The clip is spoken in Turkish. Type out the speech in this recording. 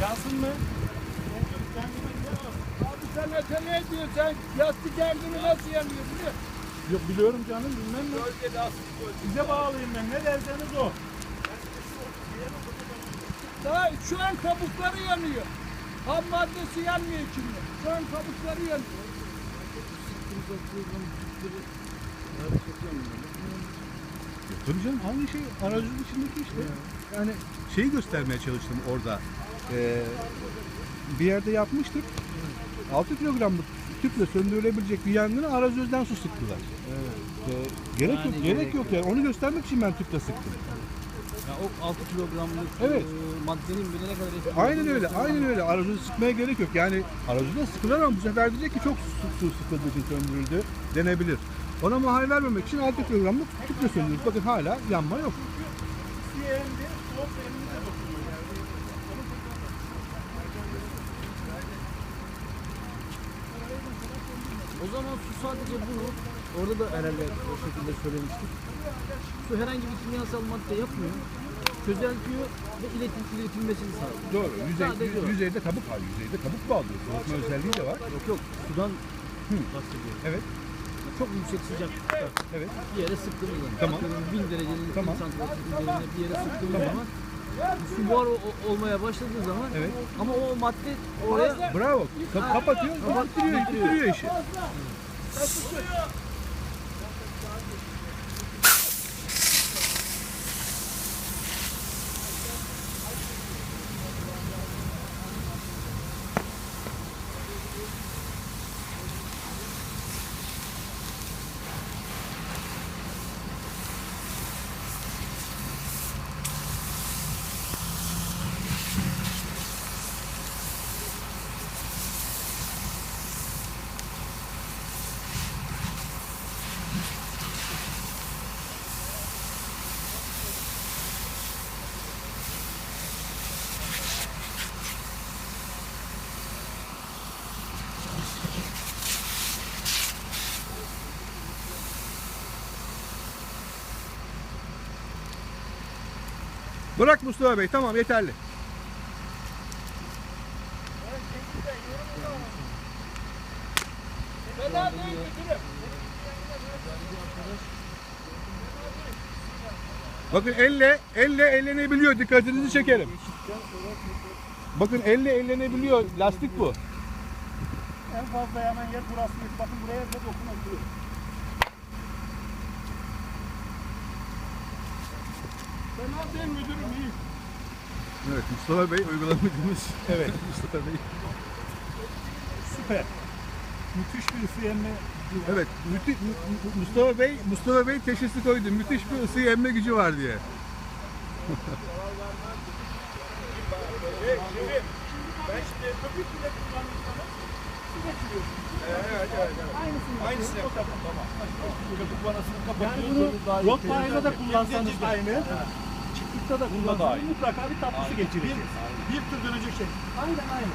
Yansın mı? Abi sen ne diyorsun? Sen yastık kendini nasıl yanıyor biliyor musun? Yok biliyorum canım bilmem mi? Bölgede asıl. Size bağlayayım ben ne derseniz o. Daha şu an kabukları yanıyor. Ham maddesi yanmıyor içinde. Şu an kabukları yanıyor. Tabii canım aynı şey aracın içindeki işte. Yani şeyi göstermeye çalıştım orada. Ee, bir yerde yapmıştık. 6 kilogramlık tüple söndürülebilecek bir yangına arazözden su sıktılar. Ee, gerek yok, gerek yok yani. Onu göstermek için ben tüple sıktım. Ya o 6 kilogramlık Evet. e, maddenin bile ne kadar etkili Aynen olduğunu öyle, göstermem aynen öyle. Arazözü sıkmaya gerek yok. Yani arazözden sıkılır ama bu sefer diyecek ki çok su, su sıkıldığı için söndürüldü denebilir. Ona mahal vermemek için 6 kilogramlık tüple söndürüldü. Bakın hala yanma yok. O zaman su sadece bunu, orada da herhalde o şekilde söylemiştik. Su herhangi bir kimyasal madde yapmıyor. Çözeltiyor ve iletim, iletilmesini sağlıyor. Doğru. Yüzey, Sadece o. yüzeyde kabuk var. Yüzeyde kabuk bağlıyor. Soğutma özelliği de var. Yok yok sudan bahsediyorum. Evet. Çok yüksek sıcaklıkta Evet. bir yere sıktığımız zaman. Tamam. atıyorum 1000 derecenin Tamam. 1000 santigrat üzerine bir yere sıktığımız zaman su buhar olmaya başladığı zaman Evet. ama o madde oraya Bravo. Ka- kapatıyor, bitiriyor, bitiriyor işi. Bırak Mustafa Bey. Tamam yeterli. Bakın elle, elle ellenebiliyor. Dikkatinizi çekerim. Bakın elle ellenebiliyor. Lastik bu. En fazla yanan yer burası. Bakın buraya da dokunabiliyor. Değil müdürüm iyi. Evet Mustafa Bey uygulamadığımız. Evet Mustafa Bey. Süper. Müthiş bir ısı emme. Evet müthi- Mu- Mu- Mustafa Bey Mustafa Bey teşhisi koydu. Müthiş bir ısıyı emme gücü var diye. Ben şimdi köpük bile kullanmışsanız su geçiriyorsun. Evet, evet, evet. Aynısını Aynısını yapacağım. Tamam. Köpük vanasını kapatıyorsunuz. Yani bunu Rottweiler'da da kullansanız da aynı. Çıktıkta da kullansanız mutlaka bir tatlısı geçirecek. Bir, bir tur dönecek şey. Aynen aynen.